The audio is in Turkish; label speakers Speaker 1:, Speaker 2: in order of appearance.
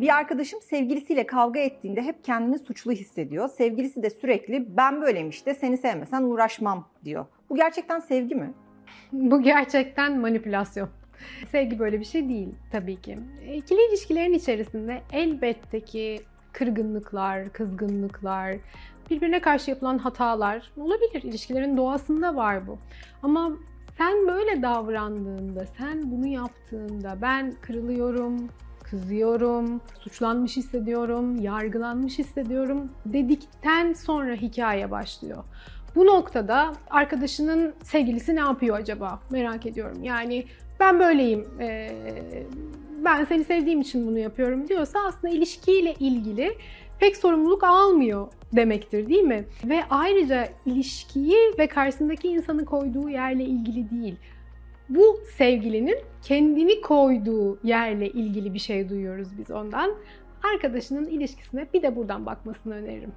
Speaker 1: Bir arkadaşım sevgilisiyle kavga ettiğinde hep kendini suçlu hissediyor. Sevgilisi de sürekli ben böyleyim işte seni sevmesen uğraşmam diyor. Bu gerçekten sevgi mi?
Speaker 2: Bu gerçekten manipülasyon. Sevgi böyle bir şey değil tabii ki. İkili ilişkilerin içerisinde elbette ki kırgınlıklar, kızgınlıklar, birbirine karşı yapılan hatalar olabilir. İlişkilerin doğasında var bu. Ama sen böyle davrandığında, sen bunu yaptığında ben kırılıyorum, kızıyorum, suçlanmış hissediyorum, yargılanmış hissediyorum dedikten sonra hikaye başlıyor. Bu noktada arkadaşının sevgilisi ne yapıyor acaba? Merak ediyorum. Yani ben böyleyim, ben seni sevdiğim için bunu yapıyorum diyorsa aslında ilişkiyle ilgili pek sorumluluk almıyor demektir değil mi? Ve ayrıca ilişkiyi ve karşısındaki insanı koyduğu yerle ilgili değil. Bu sevgilinin kendini koyduğu yerle ilgili bir şey duyuyoruz biz ondan. Arkadaşının ilişkisine bir de buradan bakmasını öneririm.